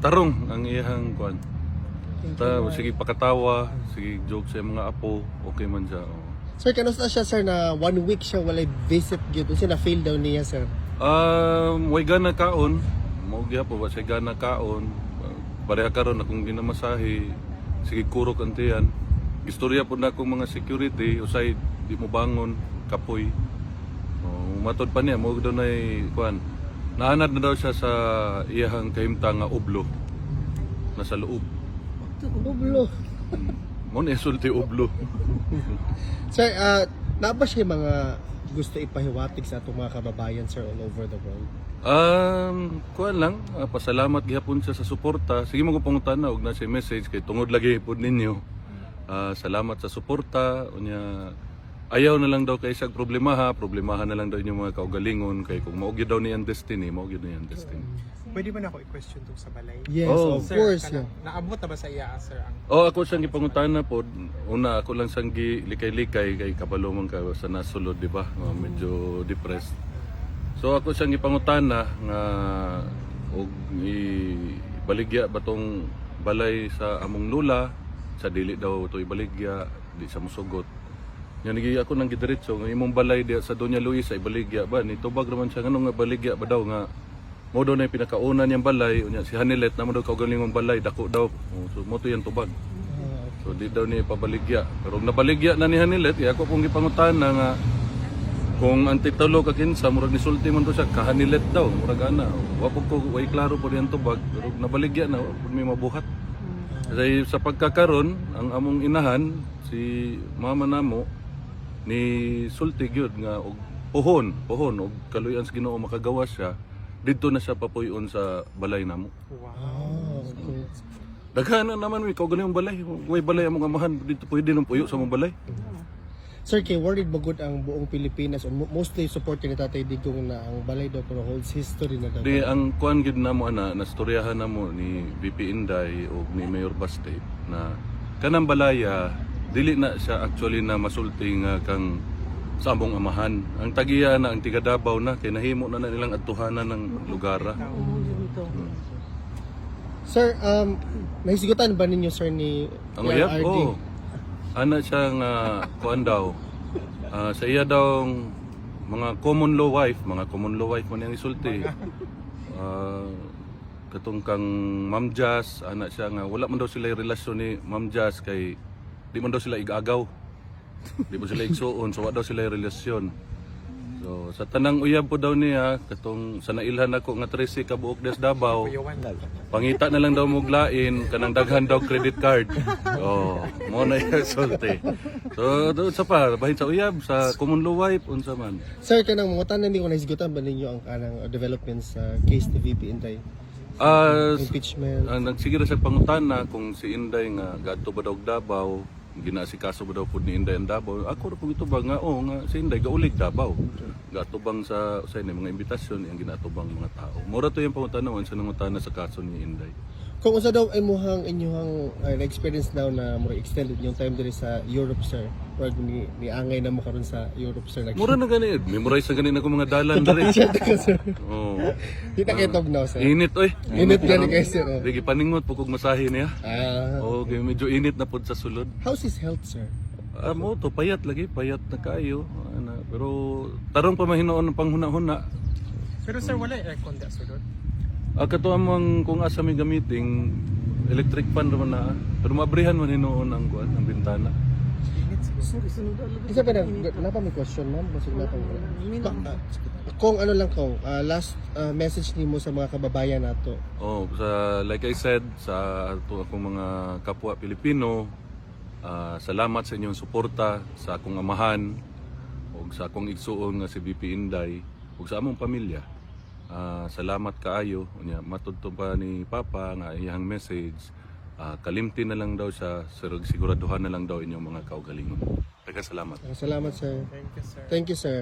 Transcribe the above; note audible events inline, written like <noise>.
tarong ang iyang kuan. Ta sige pakatawa, sige joke sa mga apo, okay man siya. oo. Sir, kanusta siya sir na one week siya walay visit gyud Kasi na-fail daw niya sir. Um, way gana kaon, mo gyapon wa say gana kaon. Pareha karon akong ginamasahe, sige kurok ang tiyan. Istorya po na akong mga security, usay di mo bangon, kapoy. Oh, matod pa niya, mo daw na kuan. Naanad na daw siya sa iyahang kahimtang nga ublo. Nasa loob. Bublo. Mo na isulti ublo. <laughs> Sir, uh, na ba siya mga gusto ipahiwatig sa atong mga kababayan sir all over the world? Um, kuan lang, ah, pasalamat gihapon siya sa suporta. Sige mo ko pangutan na og na siya message kay tungod lagi pod ninyo. Ah, salamat sa suporta. Unya ayaw na lang daw kay siyang problema ha, problemahan na lang daw inyong mga kaugalingon kay kung mao gyud daw ni ang destiny, mao gyud ni ang destiny. Pwede ba na ako i-question tong sa balay? Yes, Oh. of Sir, course. Yeah. Naabot na ba sa iya, sir, ang Oh, ako siyang gipangutan na pod. Una ako lang siyang likay-likay kay kabalo man ka sa nasulod, di ba? Ah, medyo depressed. So ako siyang gipangutan na nga og ibaligya ba tong balay sa among lula sa dili daw to ibaligya di sa musugot. Yan nagi ako nang gidiretso nga imong balay diya sa Doña Luisa ibaligya ba ni tubag naman siya ngano nga baligya ba daw nga mo daw na pinakauna niyang balay unya si Hanilet na mo daw kaugalingong balay dako daw. So mo to yan tubag. So di daw niya pabaligya. Pero nabaligya na ni Hanilet, iya ko pong gipangutan na nga kung ang titulo ka kinsa murag nisulti man to siya kahanilet daw murag ana wa po ko way klaro po diyan tubag pero nabaligya na po may mabuhat kasi sa pagkakaron ang among inahan si mama namo ni sulti gyud nga og pohon pohon og kaluyan sa Ginoo makagawa siya didto na siya papuyon sa balay namo wow. Okay. Daghan na naman mi kaugali ang balay. Way balay among amahan dito pwede nang puyo sa mong balay. Sir, kay worried bagod ang buong Pilipinas o mo- mostly supporting ni Tatay Digong na ang balay daw pero holds history na daw. Di ang kuan gid namo ana nastoryahan namo ni VP Inday o ni Mayor Baste na kanang balaya dili na siya actually na masulti nga kang sa among amahan. Ang tagiya na ang tiga Davao na kay nahimo na, na nilang adtuhanan ng lugara. Sir, um, nahisigutan ba ninyo sir ni Ang uyab ko. Ana siya nga kuan daw. ah, sa iya daw mga common law wife, mga common law wife man yang isulti. Ah, katong kang Ma'am Jazz, ana siya nga wala man daw sila relasyon ni Ma'am Jazz kay di man daw sila igagaw. di mo sila igsuon, so wala daw sila relasyon. So sa tanang uyab po daw niya katong sa nailhan ako nga 13 ka buok des Davao. Pangita na lang daw muglain kanang daghan daw credit card. Oh, mo na sulti. So doon sa pa bahin sa uyab sa common law wife unsa man. Sir, kanang mga tanan ko nahisigutan ba ninyo ang kanang developments sa case ni VP Inday? Ah, Impeachment? ang nagsiguro sa pangutana kung si Inday nga gadto ba daw Davao, ginasikaso ba daw pud ni Inday ang Davao. Ako ra pug ito ba nga oh nga si Inday gaulig Davao. Gatubang sa sa ini mga imbitasyon ang ginatubang mga tao. Mura to yung pangutana sa nangutana sa kaso ni Inday. Kung unsa daw ay muhang inyong uh, na-experience daw na mo extended yung time diri sa Europe, sir. Or ni, ni angay na mo karon sa Europe, sir. Nag- Mura na gani, memorize na gani ako mga dalan diri. sir. Oh. Di na kayo tugnaw, sir. Init oy. Init gani kayo, sir. oh. Sige paningot po kung masahe niya. Ah, Okay, medyo init na pod sa sulod. how's his health, sir? Ah, mo to payat lagi, payat na kayo. Ana, pero tarong pa mahinoon ng panghuna-huna. Pero sir, wala aircon da, sir, doon? Ah, kato amang kung asa may gamiting electric fan naman na. Pero mabrihan man hinoon ang kuan, ang bintana. Isa pa na, napa may question, ma'am? Basig na pang Pa- Kung ano lang ko, ah, last ah, message nimo sa mga kababayan nato. Oh, sa like I said sa ato akong mga kapwa Pilipino, ah, salamat sa inyong suporta sa akong amahan ug sa akong igsuon nga si BP Inday ug sa among pamilya. Ah, salamat kaayo unya matudto pa ni Papa nga iyang message. Ah, kalimti na lang daw siya sig- siguraduhan na lang daw inyong mga kaugalingon. Daghang salamat. Salamat, sir. Thank you, sir. Thank you, sir.